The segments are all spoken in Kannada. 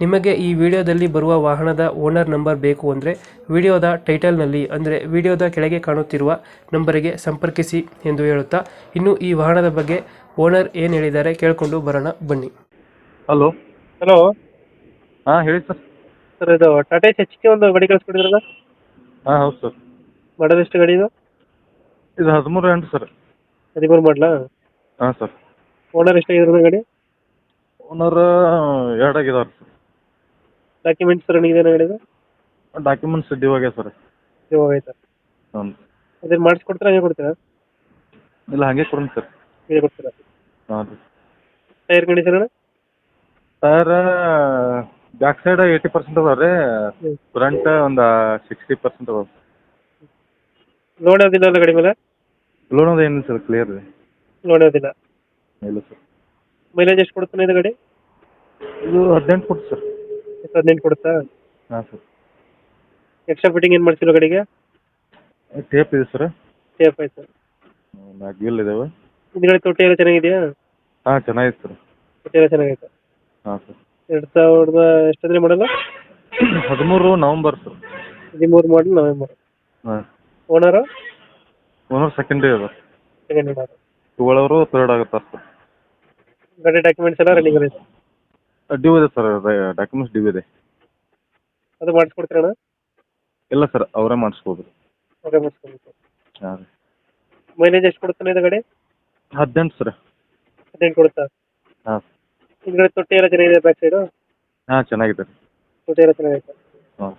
ನಿಮಗೆ ಈ ವಿಡಿಯೋದಲ್ಲಿ ಬರುವ ವಾಹನದ ಓನರ್ ನಂಬರ್ ಬೇಕು ಅಂದರೆ ವಿಡಿಯೋದ ಟೈಟಲ್ನಲ್ಲಿ ಅಂದರೆ ವಿಡಿಯೋದ ಕೆಳಗೆ ಕಾಣುತ್ತಿರುವ ನಂಬರಿಗೆ ಸಂಪರ್ಕಿಸಿ ಎಂದು ಹೇಳುತ್ತಾ ಇನ್ನು ಈ ವಾಹನದ ಬಗ್ಗೆ ಓನರ್ ಏನು ಹೇಳಿದ್ದಾರೆ ಕೇಳಿಕೊಂಡು ಬರೋಣ ಬನ್ನಿ. ಹಲೋ. ಹಲೋ. ಹಾಂ ಹೇಳಿ ಸರ್. ಸರ್ ಇದು ಟಾಟಾ ಎಚ್ ಕೆ ಒಂದು ಗಾಡಿ ಕಳಿಸ್ಕೊಡಿದ್ರಲ್ಲ? ಹಾಂ ಹೌದು ಸರ್. ಮಾಡಲ್ ಎಷ್ಟು ಗಾಡಿ ಇದು? ಇದು ಹದಿಮೂರು ಎಂಟು ಸರ್. ಹದಿಮೂರು ಮಾಡಲಾ? ಹಾಂ ಸರ್. ಓನರ್ ಎಷ್ಟಾಗಿರೋದು ಗಾಡಿ? ಓನರ್ ಎರಡಾಗಿದ್ದಾರೆ ಸರ್. ಡಾಕ್ಯುಮೆಂಟ್ಸ್ ರನ್ನಿಂಗ್ ಏನು ಹೇಳಿದ್ರೆ ಡಾಕ್ಯುಮೆಂಟ್ಸ್ ಡಿವಾಗೆ ಸರ್. ಇವಾಗ ಆಯ್ತಾ ಹ್ಞೂ ಅದೇನು ಮಾಡಿಸ್ಕೊಡ್ತೀರಾ ಹಂಗೆ ಕೊಡ್ತೀರಾ? ಇಲ್ಲ ಹಾಗೆ ಕೊಡೋಣ ಸರ್. ಹಂಗೆ ಕೊಡ್ತೀರಾ? ಹಾಂ ರೀ. Tyre condition sir back side eighty percent ಅದಾವ ರೀ. ಹ್ಮ್. ಫ್ರಂಟ್ ಒಂದು ಸಿಕ್ಸ್ಟಿ ಪರ್ಸೆಂಟ್ ಅದಾವ. ಲೋಡ್ ಯಾವುದಿಲ್ಲ ಅಲ್ಲ ಗಾಡಿ ಮೇಲೆ? ಲೋನ್ ಅದು ಏನಿಲ್ಲ ಸರ್ ಕ್ಲಿಯರ್ ರೀ. ಲೋಡ್ ಯಾವುದಿಲ್ಲ ಇಲ್ಲ? ಸರ್. ಮೈಲೇಜ್ ಎಷ್ಟು ಕೊಡ್ತಾನೆ ಇದು ಗಾಡಿ? ಇದು ಹದಿನೆಂಟು ಕೊಟ್ಟು ಸರ್. ಎಷ್ಟು ಹದಿನೆಂಟು ಕೊಡುತ್ತಾ? ಹಾಂ ಸರ್ ಎಕ್ಸ್ಟ್ರಾ ಫಿಟ್ಟಿಂಗ್ ಏನು ಮಾಡ್ಸಿರೋ ಗಾಡಿಗೆ? ಟೇಪ್ ಇದೆ ಸರ್ ಸೇಫ್ ಆಯ್ತು ನಾಲ್ಕು ವೀಲ್ ಇದಾವೆ. ಹಿಂದ್ಗಡೆ ತೊಟ್ಟಿ ಎಲ್ಲ ಚೆನ್ನಾಗಿದೆಯಾ? ಹಾಂ ಚೆನ್ನಾಗಿದೆ ಸರ್ ತೊಟ್ಟಿ ಎಲ್ಲ ಚೆನ್ನಾಗೈತೆ. ಹಾಂ ಸರ್ ಎರಡು ಸಾವಿರದ ಎಷ್ಟಂದ್ರೆ ಮಾಡಲ್ಲ ಹದಿಮೂರು ನವಂಬರ್ ಸರ್ ಹದಿಮೂರು ಮಾಡಲ್ ನವೆಂಬರ್. ಹಾಂ. ಓನರು ಓನರ್ ಡೇ ಅದ. ಸೆಕೆಂಡ್ ಓನರ್ ಅವರು ತರ್ಡ್ ಆಗುತ್ತೆ ಸರ್ ಗಾಡಿ ಡಾಕ್ಯುಮೆಂಟ್ಸ್ ಎಲ್ಲ ರೆಡಿ ಐತೆ ಡ್ಯೂ ಇದೆ ಸರ್ ಡಾಕ್ಯುಮೆಂಟ್ಸ್ ಡ್ಯೂ ಇದೆ. ಅದು ಮಾಡಿಸ್ಕೊಡ್ತೀರಣ್ಣ ಇಲ್ಲ ಸರ್ ಅವರೇ ಮಾಡಿಸ್ಕೊಬೋದು ಅವರೇ ಮಾಡಿಸ್ಕೊಬೇಕು ಹಾಂ. ರೀ ಮೈಲೇಜ್ ಎಷ್ಟು ಕೊಡ್ತಾನೆ ಇದು ಗಾಡಿ ಹದಿನೆಂಟು ಸರ್ ಹದಿನೆಂಟು ಕೊಡುತ್ತಾ? ಹಾಂ. ಹಿಂದ್ಗಡೆ ತೊಟ್ಟಿ ಎಲ್ಲ ಚೆನ್ನಾಗಿದೆ ಬ್ಯಾಕ್ ಸೈಡು ಹಾಂ ಚೆನ್ನಾಗಿದೆ ತೊಟ್ಟಿ ಎಲ್ಲ ಚೆನ್ನಾಗಿದೆ. ಹಾಂ.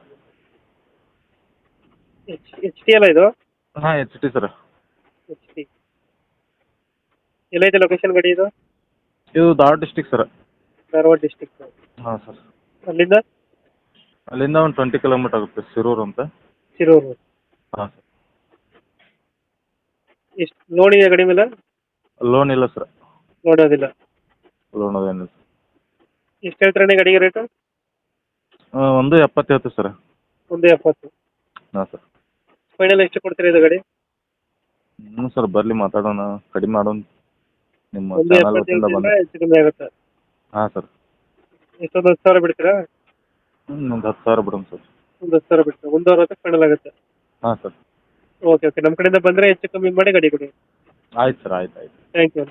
ಎಚ್ ಎಚ್ ಟಿ ಎಲ್ಲ ಇದು? ಹಾಂ H T sir H T ಎಲ್ಲೈತೆ location ಗಾಡಿ ಇದು? ಇದು Dharwad district sir Dharwad district ಹಾಂ ಸರ್ ಅಲ್ಲಿಂದ? ಅಲ್ಲಿಂದ ಒಂದು ಟ್ವೆಂಟಿ ಕಿಲೋಮೀಟರ್ ಆಗುತ್ತೆ ಶಿರೂರು ಅಂತ. ಶಿರೂರು. ಹಾಂ ಸರ್ ಎಷ್ಟು ಲೋನ್ ಇದೆ ಗಾಡಿ ಮೇಲೆ ಲೋನ್ ಇಲ್ಲ ಸರ್ ನೋಡೋದಿಲ್ಲ. ಲೋನ್ ಅದೇನಿಲ್ಲ ಎಷ್ಟು ಹೇಳ್ತಾರೆ ಗಾಡಿಗೆ ರೇಟು ಆ, ಒಂದು ಎಪ್ಪತ್ತು ಹೇಳ್ತೀವಿ ಸರ್ ಒಂದು ಎಪ್ಪತ್ತು. ಹಾಂ ಸರ್ ಫೈನಲ್ ಎಷ್ಟು ಕೊಡ್ತೀರಿ ಇದು ಗಾಡಿ? ಹ್ಞೂ ಸರ್ ಬರಲಿ ಮಾತಾಡೋಣ. ಕಡಿಮೆ ಮಾಡೋಣ ನಿಮ್ಮ ಒಂದು ಚಾನಲ್ ಬಂದ ಹೆಚ್ಚು ಕಮ್ಮಿ ಆಗುತ್ತೆ? ಹಾಂ ಸರ್. ಎಷ್ಟೊಂದು ಹತ್ತು ಸಾವಿರ ಬಿಡ್ತೀರಾ? ಒಂದು ಹತ್ತು ಸಾವಿರ ಬಿಡೋಣ ಸರ್. ಒಂದು ಹತ್ತು ಸಾವಿರ ಬಿಡ್ತೀರಾ? ಒಂದು ಅರವತ್ತು ಫೈನಲ್ ಆಗುತ್ತೆ. ಹಾಂ ಸರ್. ಓಕೆ ಓಕೆ ನಮ್ಮ ಕಡೆಯಿಂದ ಬಂದರೆ ಹೆಚ್ಚು ಕಮ್ಮಿ ಮಾಡಿ ಗಾಡಿ ಕೊಡಿ. ಆಯ್ತು ಸರ್. ಆಯ್ತು ಆಯ್ತು. Thank you